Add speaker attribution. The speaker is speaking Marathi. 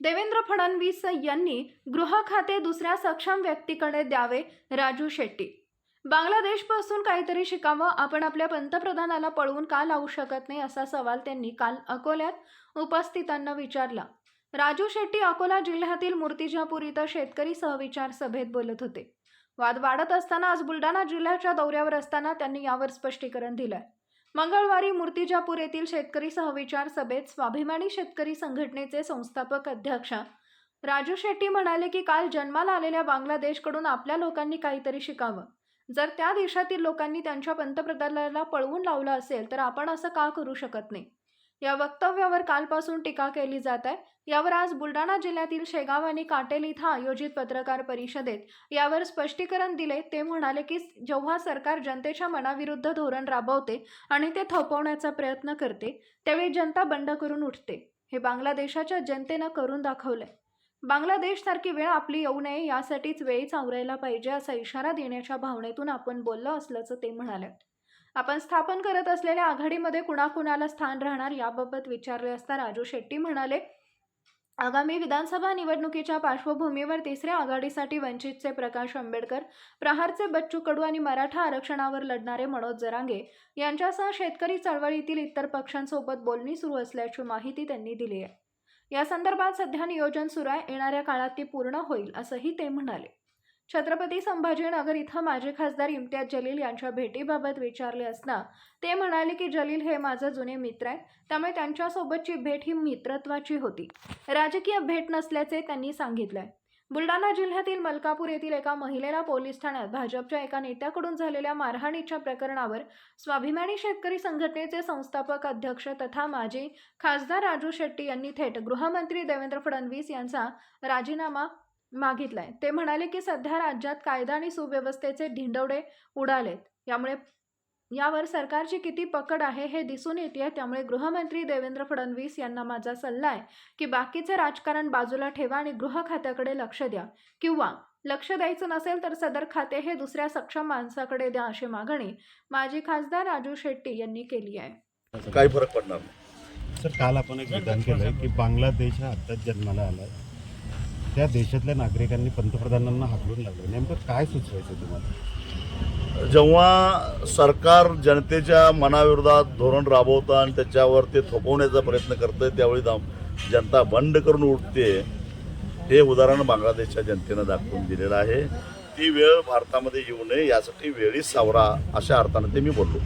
Speaker 1: देवेंद्र फडणवीस यांनी गृह खाते दुसऱ्या सक्षम व्यक्तीकडे द्यावे राजू शेट्टी. बांगलादेशपासून काहीतरी शिकावं आपण आपल्या पंतप्रधानाला पळवून का लावू शकत नाही असा सवाल त्यांनी काल अकोल्यात उपस्थितांना विचारला. राजू शेट्टी अकोला जिल्ह्यातील मूर्तिजापूर इथं शेतकरी सहविचार सभेत बोलत होते. वाद वाढत असताना आज बुलढाणा जिल्ह्याच्या दौऱ्यावर असताना त्यांनी यावर स्पष्टीकरण दिलंय. मंगळवारी मूर्तिजापूर येथील शेतकरी सहविचार सभेत स्वाभिमानी शेतकरी संघटनेचे संस्थापक अध्यक्ष राजू शेट्टी म्हणाले की काल जन्माला आलेल्या बांगलादेशकडून आपल्या लोकांनी काहीतरी शिकावं. जर त्या देशातील लोकांनी त्यांच्या पंतप्रधानाला पळवून लावलं असेल तर आपण असं का करू शकत नाही? या वक्तव्यावर कालपासून टीका केली जात आहे. यावर आज बुलढाणा जिल्ह्यातील शेगाव आणि काटेल इथं आयोजित पत्रकार परिषदेत यावर स्पष्टीकरण दिले. ते म्हणाले की जेव्हा सरकार जनतेच्या मनाविरुद्ध धोरण राबवते आणि ते थोपवण्याचा प्रयत्न करते त्यावेळी जनता बंड करून उठते. हे बांगलादेशाच्या जनतेनं करून दाखवलंय. बांगलादेशसारखी वेळ आपली येऊ नये यासाठीच वेळीच आवरायला पाहिजे असा इशारा देण्याच्या भावनेतून आपण बोललो असल्याचं ते म्हणाले. आपण स्थापन करत असलेल्या आघाडीमध्ये कुणाकुणाला स्थान राहणार याबाबत विचारले असता राजू शेट्टी म्हणाले आगामी विधानसभा निवडणुकीच्या पार्श्वभूमीवर तिसऱ्या आघाडीसाठी वंचितचे प्रकाश आंबेडकर प्रहारचे बच्चू कडू आणि मराठा आरक्षणावर लढणारे मनोज जरांगे यांच्यासह शेतकरी चळवळीतील इतर पक्षांसोबत बोलणी सुरू असल्याची माहिती त्यांनी दिली आहे. या संदर्भात सध्या नियोजन सुरू आहे. येणाऱ्या काळात ती पूर्ण होईल असंही ते म्हणाले. छत्रपती संभाजीनगर इथं माजी खासदार इम्तियाज जलील यांच्या भेटीबाबत विचारले असता ते म्हणाले की जलील हे माझे जुने मित्र आहेत त्यामुळे त्यांच्यासोबतची भेट ही मित्रत्वाची होती. राजकीय भेट नसल्याचे त्यांनी सांगितलंय. बुलढाणा जिल्ह्यातील मलकापूर येथील एका महिलेला पोलीस ठाण्यात भाजपच्या एका नेत्याकडून झालेल्या मारहाणीच्या प्रकरणावर स्वाभिमानी शेतकरी संघटनेचे संस्थापक अध्यक्ष तथा माजी खासदार राजू शेट्टी यांनी थेट गृहमंत्री देवेंद्र फडणवीस यांचा राजीनामा मागितलाय. ते म्हणाले की सध्या राज्यात कायदा आणि सुव्यवस्थेचे ढिंडवडे उडालेत. यामुळे यावर सरकारची किती पकड आहे हे दिसून येते त्यामुळे गृहमंत्री देवेंद्र फडणवीस यांना माझा सल्ला आहे की बाकीचे राजकारण बाजूला ठेवा आणि गृह खात्याकडे लक्ष द्या. किंवा लक्ष द्यायचं नसेल तर सदर खाते हे दुसऱ्या सक्षम माणसाकडे द्या अशी मागणी माजी खासदार राजू शेट्टी यांनी केली आहे.
Speaker 2: काही फरक पडणार नाही.
Speaker 3: सर काल आपण एक विधान केलंय की बांगलादेश हा आत्ताच जन्माला आलाय. त्या देशातल्या नागरिकांनी पंतप्रधानांना हाकलून लागलं नेमकं काय सुचवायचं तुम्हाला?
Speaker 2: जेव्हा सरकार जनतेच्या मनाविरोधात धोरण राबवतं आणि त्याच्यावर ते थोपवण्याचा प्रयत्न करतं त्यावेळी जनता बंड करून उठते. हे उदाहरण बांगलादेशच्या जनतेनं दाखवून दिलेलं आहे. ती वेळ भारतामध्ये येऊ नये यासाठी वेळीच सावरा अशा अर्थानं ते मी बोललो.